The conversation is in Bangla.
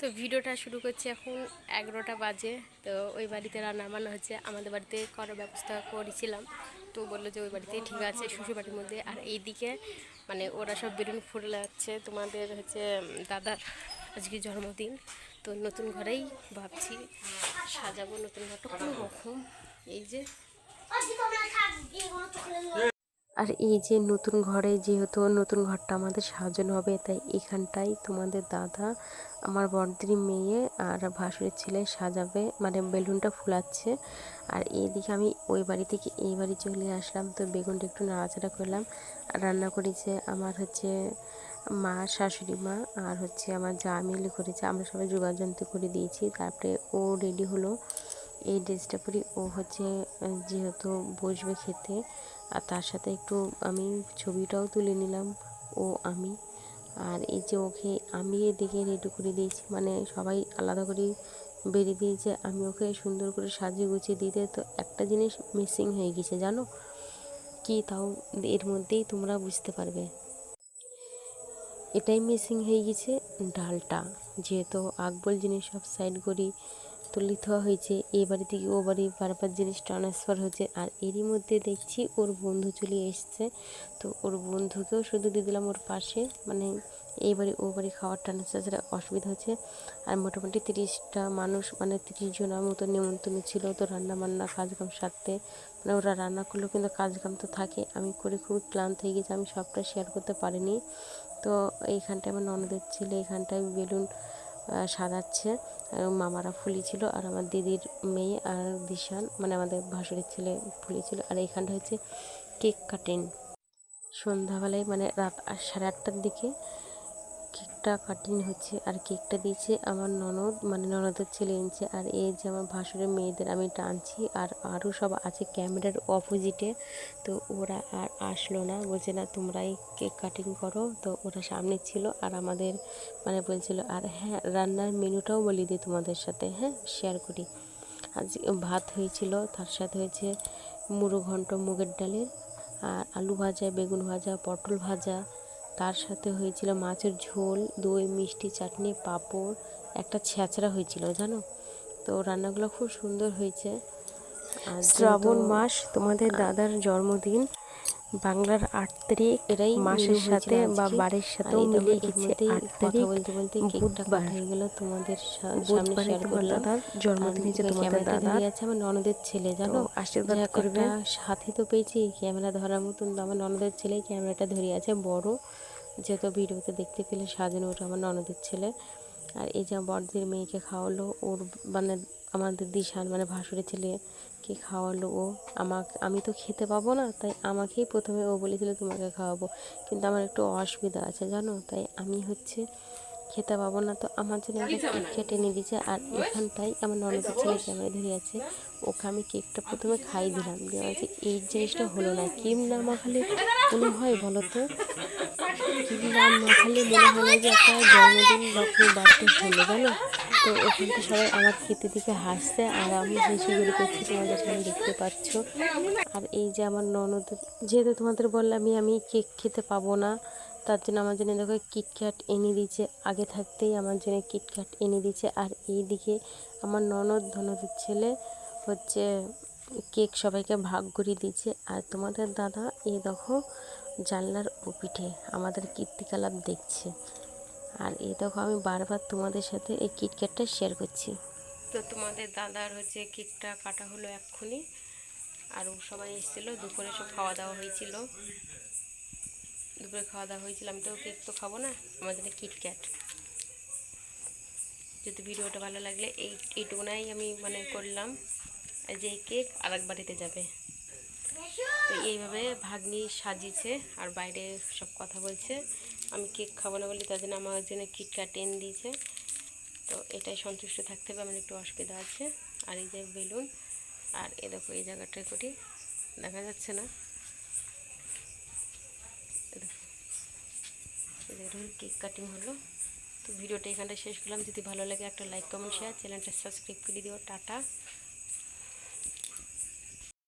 তো ভিডিওটা শুরু করছি এখন এগারোটা বাজে। তো ওই বাড়িতে রান্না বান্না হচ্ছে। আমাদের বাড়িতে করার ব্যবস্থা করেছিলাম। তো বলল যে ওই বাড়িতেই ঠিক আছে, শ্বশুর বাড়ির মধ্যে। আর এইদিকে মানে ওরা সব বেলুন ফুটে যাচ্ছে তোমাদের হচ্ছে দাদার আজকে জন্মদিন। তো নতুন ঘরেই ভাবছি সাজাবো নতুন ঘরটা। কোনো রকম। এই যে। আর এই যে নতুন ঘরে যেহেতু নতুন ঘরটা আমাদের সাজানো হবে, তাই এখানটাই তোমাদের দাদা, আমার বড়দির মেয়ে আর ভাসুরের ছেলে সাজাবে মানে বেলুনটা ফুলাচ্ছে। আর এইদিকে আমি ওই বাড়ি থেকে এই বাড়ি চলে আসলাম, তো বেগুনটা একটু নাড়াচাড়া করলাম। আর রান্না করেছে আমার হচ্ছে মা, শাশুড়ি মা আর হচ্ছে আমার যা মিলে করেছে, আমরা সবাই যোগাযন্ত্র করে দিয়েছি। তারপরে ও রেডি হলো। এই ড্রেসটা পরি। ও হচ্ছে যেহেতু বসবে খেতে, আর তার সাথে একটু আমি ছবিটাও তুলে নিলাম, ও, আমি। আর এই যে ওকে আমি এদিকে রেডি করে দিয়েছি মানে সবাই আলাদা করে বেরিয়ে দিয়েছে, আমি ওকে সুন্দর করে সাজিয়ে গুছিয়ে দিতে তো একটা জিনিস মিসিং হয়ে গেছে, জানো? কি তাও এর মধ্যেই তোমরা বুঝতে পারবে। এটাই মিসিং হয়ে গেছে ডালটা। যেহেতু আকবল জিনিস সব সাইড করি তুলে দেওয়া হয়েছে। এই বাড়ি থেকে ও বাড়ি বারবার জিনিস ট্রান্সফার হয়েছে আর এরই মধ্যে দেখছি ওর বন্ধু চলে এসছে। তো ওর বন্ধুকেও শুধু দিয়ে দিলাম ওর পাশে। মানে এই বাড়ি ও বাড়ি খাওয়ার ট্রান্সফার সেটা অসুবিধা হচ্ছে। আর মোটামুটি তিরিশটা মানুষ মানে তিরিশ জনের মতো নিমন্ত্রণ ছিল তো রান্না বান্না কাজকাম সারতে। মানে ওরা রান্না করলেও কিন্তু কাজকাম তো থাকে। আমি করে খুবই ক্লান্ত হয়ে গেছি, আমি সবটা শেয়ার করতে পারিনি। তো এইখানটায় আমার ননদের ছেলে, এইখানটায় বেলুন সাজাচ্ছে। মামারা ফুলি ছিল আর আমার দিদির মেয়ে আর দিশান মানে আমাদের ভাসুরের ছেলে ফুলি ছিল। আর এইখানটা হচ্ছে কেক কাটিং। সন্ধ্যাবেলায় মানে রাত সাড়ে আটটার দিকে কেকটা কাটিং হচ্ছে আর কেকটা দিয়েছে আমার ননদ মানে ননদের ছেলে এনেছে আর এই যে আমার ভাসুরের মেয়েদের আমি টানছি আর আরও সব আছে ক্যামেরার অপোজিটে তো ওরা আর আসলো না, বলছে না তোমরাই কেক কাটিং করো। তো ওরা সামনে ছিল আর আমাদের মানে বলছিল, আর হ্যাঁ রান্নার মেনুটাও বলি দিই তোমাদের সাথে হ্যাঁ শেয়ার করি। আজ ভাত হয়েছিল, তার সাথে হয়েছে মুড়ো ঘন্ট, মুগের ডালের, আর আলু ভাজা, বেগুন ভাজা, পটল ভাজা তার সাথে হয়েছিল মাছের ঝোল দই মিষ্টি চাটনি পাঁপড় একটা ছেঁচড়া হয়েছিল জানো? তো রান্নাগুলো খুব সুন্দর হয়েছে। শ্রাবণ মাস তোমাদের দাদার জন্মদিন বাংলার আট তারিখ মাসের সাথে বা বারের সাথেও মিলে গেছে আট তারিখ বলতে বলতে কেকটা কাটা হয়ে গেল তোমাদের সামনে শেয়ার করলাম। দাদার জন্মদিন হয়েছে তোমাদের দাদা আছে আমার ননদের ছেলে জানো? আশীর্বাদ করবে। সাথী তো পেয়েছি ক্যামেরা ধরার মতন তো আমার ননদের ছেলে ক্যামেরাটা ধরে আছে বড়। যেহেতু ভিডিওতে দেখতে পেলে সাজানো ওটা আমার ননদের ছেলে। আর এই যে বড়দের মেয়েকে খাওয়ালো, ওর মানে আমাদের দিশান মানে ভাসুরের ছেলেকে খাওয়ালো ও। আমাকে আমি তো খেতে পাবো না, তাই আমাকেই প্রথমে ও বলেছিল তোমাকে খাওয়াবো। কিন্তু আমার একটু অসুবিধা আছে, জানো? তাই আমি হচ্ছে খেতে পাবো না তো আমার জন্য একটা কেক কেটে নিয়ে দিয়েছে। আর এখানটাই আমার ননদের ছেলে ক্যামেরা ধরে আছে। ওকে আমি কেকটা প্রথমে খাই দিলাম। দিয়ে বলছে এই জিনিসটা হলো না কিম না মাখালে মনে হয় বলো তো? কিম না মাখালে মনে হয় না যে একটা জন্মদিন বা কোনো বার্থডে হলো জানো? তো ওখানটা সবাই আমার খেতে দিকে হাসছে আর আমি হেসে ঘুরে করছি তোমাদের সামনে দেখতে পাচ্ছ। আর এই যে আমার ননদ যেহেতু তোমাদের বললামই আমি কেক খেতে পাবো না তার জন্য আমার জন্য দেখো কিটক্যাট এনে দিয়েছে। আগে থাকতেই আমার জন্য কিটক্যাট এনে দিয়েছে। আর এইদিকে আমার ননদ ধনদের ছেলে হচ্ছে কেক সবাইকে ভাগ করে দিয়েছে। আর তোমাদের দাদা এই দেখো জানলার ও পিঠে আমাদের কীর্তিকলাপ দেখছে। আর এই দেখো আমি বারবার তোমাদের সাথে এই কিটক্যাটটা শেয়ার করছি। তো তোমাদের দাদার হচ্ছে কেকটা কাটা হলো এক্ষুনি। আর সবাই এসেছিল, দুপুরে সব খাওয়া দাওয়া হয়েছিল। দুপুরে খাওয়া দাওয়া হয়েছিল, আমি তো কেক তো খাব না। আমার জন্য কিটক্যাট যদি ভিডিওটা ভালো লাগলে এই, এইটুকুনাই আমি মানে করলাম। যে কেক আর এক বাড়িতে যাবে। তো এইভাবে ভাগ্নি সাজিয়েছে আর বাইরে সব কথা বলছে। আমি কেক খাব না বলি তার জন্য আমার জন্য কিটক্যাট এনে দিয়েছে। তো এটাই সন্তুষ্ট থাকতে হবে, আমার একটু অসুবিধা আছে। আর এই যে বেলুন, আর এ দেখো, এই জায়গাটায় করি দেখা যাচ্ছে না। জায়গাটা কেক কাটিং হলো। তো ভিডিওটা এখানটা শেষ করলাম। যদি ভালো লাগে একটা লাইক কমেন্ট শেয়ার চ্যানেলটা সাবস্ক্রাইব করে দিও। টাটা।